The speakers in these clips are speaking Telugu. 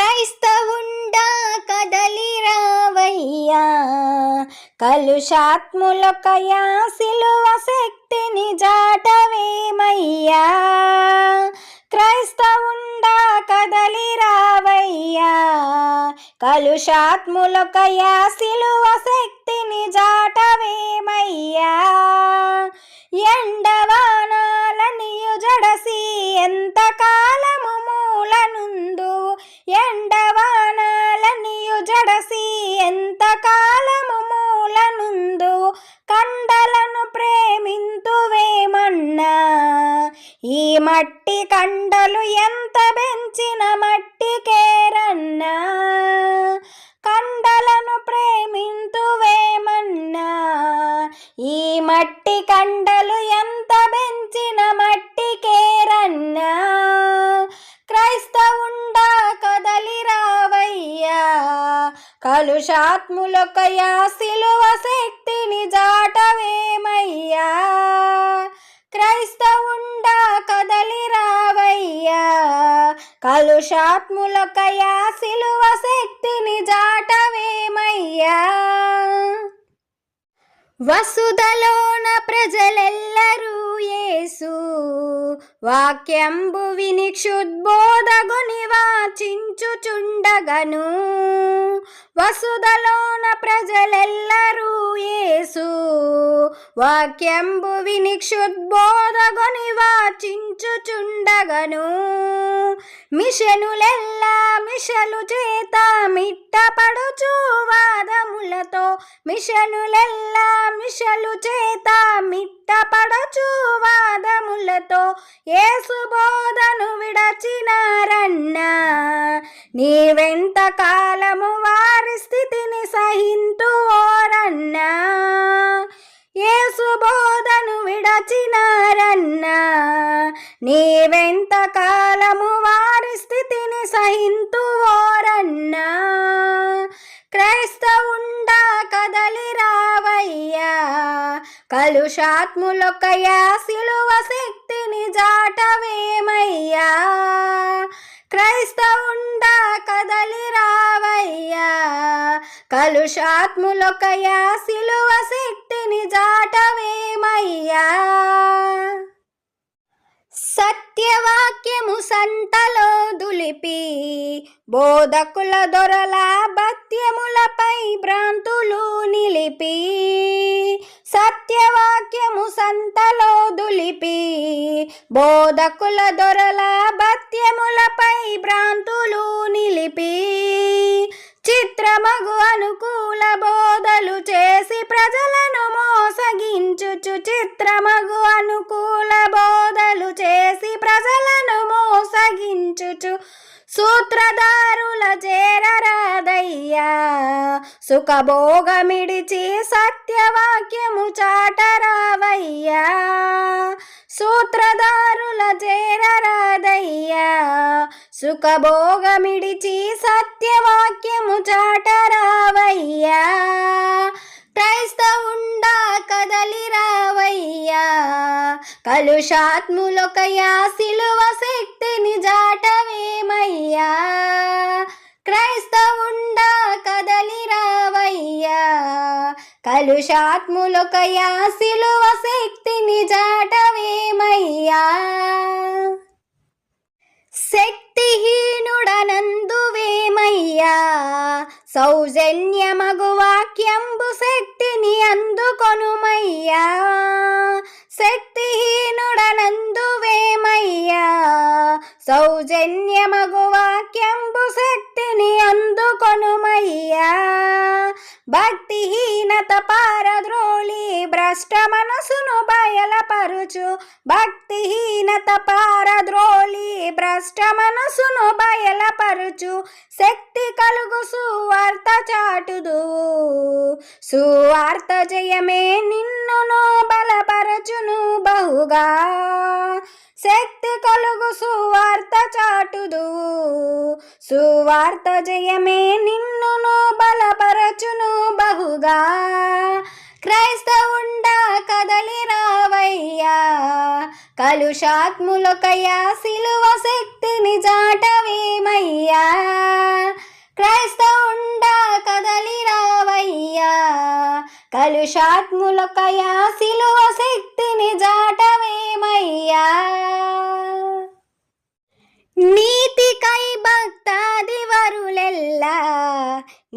క్రైస్తవుండా కదలి రావయ్యా కలుషాత్ములకయా సిలువ శక్తిని జాటవేమయ్యా. క్రైస్తవుండా కదలి రావయ్యా కలుషాత్ములకయా సిలువ శక్తిని జాటవేమయ్యా. ఎండవానాలనియు జడసి ఎంత కాలము మూలనుందు. ఎండవానాలనియు జడసి ఎంత కాలము మూలనుందు. కండలను ప్రేమింతువేమన్నా. ఈ మట్టి కండలు ఎంత పెంచిన మట్టి పురుషాత్ములొకయా సిలువ శక్తిని జాటవేమయ్యా? క్రైస్తవుండా కదలి రావయ్యా కలుషాత్ములకయా సిలువ శక్తిని జాటవేమయ్యా? వసుదలోన ప్రజలెల్లరూ యేసు వాక్యంబు విని క్షుద్బోధగుని వాచించుచుండగను వసుదలోన ప్రజలెల్లరూ యేసు. వాక్యంబు విని క్షుద్బోధగొని వాచించుచుండగను. మిషనులెల్లా మిషలు చేత మిట్టపడుచు వాదములతో మిషనులెల్లా మిషలు చేత మిట్టపడచు వాదములతో ఏసు బోధను విడచినారన్నా. నీవెంత కాలము వారి స్థితిని సహింతువోరన్నా ఏసు బోధను విడచినారన్నా. నీవెంత కాలము వారి స్థితిని సహింతువోరన్నా క్రై రావయ్యా కలుషాత్ములొకయా సిలువ శక్తిని జాటవేమయ్యా. క్రైస్తవుండా కదలి రావయ్యా. కలుషాత్ములొకయా సిలువ శక్తిని జాటవేమయ్యా. సత్యవాక్యము సంతలో దులిపి బోధకుల దొరల భత్యములపై భ్రాంతులు నిలిపి సత్యవాక్యము సంతలో దులిపి బోధకుల దొరల భత్యములపై భ్రాంతులు నిలిపి చిత్రమగు అనుకూల బోధలు చేసి ప్రజలను మోసగించుచు చిత్రమగు అనుకూల బోధలు చేసి ప్రజల మోసగించుచు సూత్రధారుల చేరరాదయ్యా. సుఖభోగమిడిచి సత్యవాక్యము చాటరావయ్యా. సూత్రధారుల చేరరాదయ్యా. సుఖభోగమిడిచి సత్యవాక్యము చాటరా కలుషాత్ములొకయా సిలువ శక్తిని జాటవేమయ్యా? క్రైస్తవుండా కదలి రావయ్యా కలుషాత్ములొకయా సిలువ శక్తిని జాటవేమయ్యా? శక్తిహీనుడనందువేమయ్యా? సౌజన్యమగు వాక్యంబు శక్తిని అందుకొనుమయ్యా? శక్తి సౌజన్యమగు వాక్యంబు శక్తిని అందుకొనుమయ్యా. భక్తిహీనత పారద్రోళి భ్రష్ట మనసును బయలపరుచు. భక్తిహీనత పారద్రోళి భ్రష్ట మనసును బయలపరుచు. శక్తి కలుగు సువార్త చాటుదు. సువార్త జయమే నిన్నును బలపరచును బహుగా. శక్తి కలుగు సువార్త చాటుదు. సువార్త జయమే నిన్నును బలపరచును బహుగా. క్రైస్తవుండా కదలి రావయ్యా. కలుషాత్ములకయ్యా సిలువ శక్తిని జాటవేమయ్యా క్రైస్తవుండా కదలి రావయ్యా. కలుషాత్ములకయ్యా సిలువ శక్తి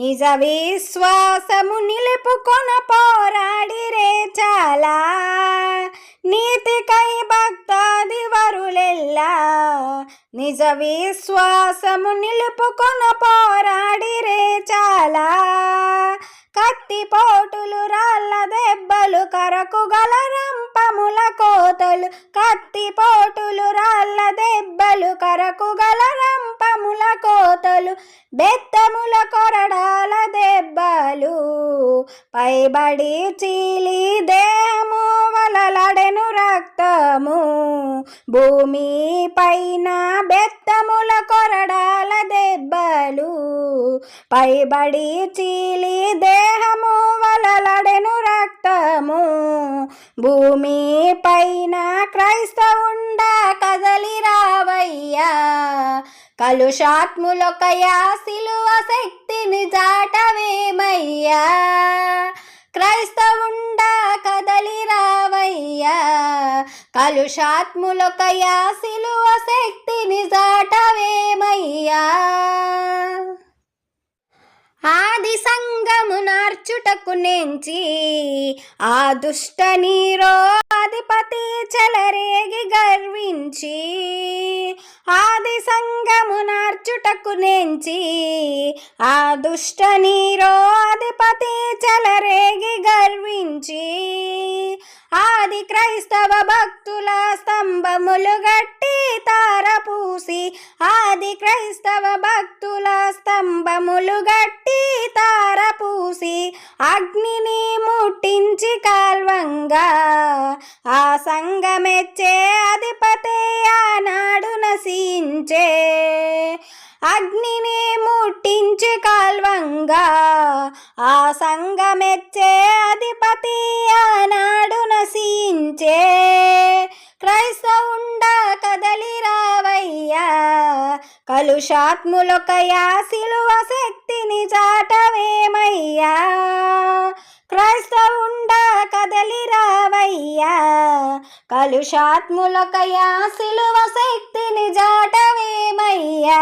నిజ విశ్వాసము నిలుపుకొన పోరాడిరే చాలా. నీతికై భక్తాది వరులెల్లా. నిజ విశ్వాసము నిలుపుకొన పోరాడిరే చాలా. కత్తిపోటులు రాళ్ళ దెబ్బలు కరకు గల రంపముల కోతలు కత్తిపోటు పైన బెత్తముల కొరడాల దెబ్బలు పైబడి చీలి దేహము వలలడెను రక్తము. భూమి పైన క్రైస్తవుండా కదలి రావయ్యా. కలుషాత్ములొకయా సిలువ శక్తిని జాటవేమయ్యా క్రైస్తవుండా కదలి రావయ్యా. కలుషాత్ములొకయా సిలువ శక్తిని జాటవేమయ్యా ఆది సంగము నెంచి ఆ దుష్ట నీరోధిపతి చెలరేగి గర్వించి ఆది సంగము నార్చుటకు నెంచి ఆ దుష్ట నీరోధిపతి చెలరేగి గర్వించి ఆది క్రైస్తవ భక్తుల స్తంభములు గట్టి తారపూసి ఆది క్రైస్తవ భక్తుల స్తంభములు గట్టి అగ్నిని ముట్టించి కాల్వంగా ఆ సంగమెచ్చే అధిపతే ఆనాడు నశించే. అగ్నిని ముట్టించి కాల్వంగా ఆ సంగమెచ్చే అధిపతి ఆనాడు నశించే. క్రైస్తవుండా కదలి రావయ్యా కలుషాత్ములొకయా సిలువ శక్తిని చాటవేమయ్యా? క్రైస్తవుండా కదలి రావయ్యా? కలుషాత్ములకయా సిలువ శక్తిని జాటవేమయ్యా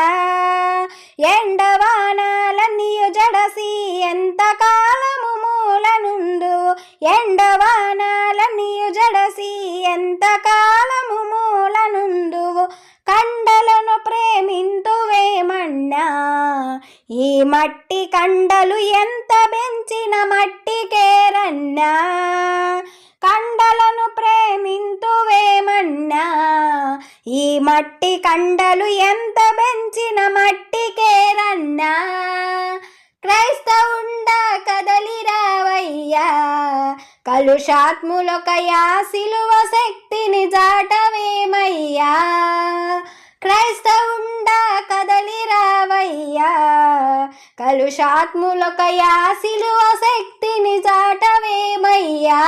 ఎండవానాలన్నీయు జడసి ఎంత కాలము మూలనుండు? ఎండవానాలన్నీయు జడసి ఎంత కాలము మూలనుండు? కండలను ప్రేమింతువేమన్నా ఈ మట్టి కండలు ఎంత పెంచిన మట్టికేరన్నా కండలను ప్రేమింతువేమన్నా ఈ మట్టి కండలు ఎంత పెంచిన మట్టికేరన్నా క్రైస్తవుండా కదలి రావయ్యా కలుషాత్ములొకయా సిలువ శక్తిని రావయ్యా. క్రైస్తవుండా కదలి రావయ్యా. కలుషాత్ములకయా సిలువ శక్తిని చాటవేమయ్యా.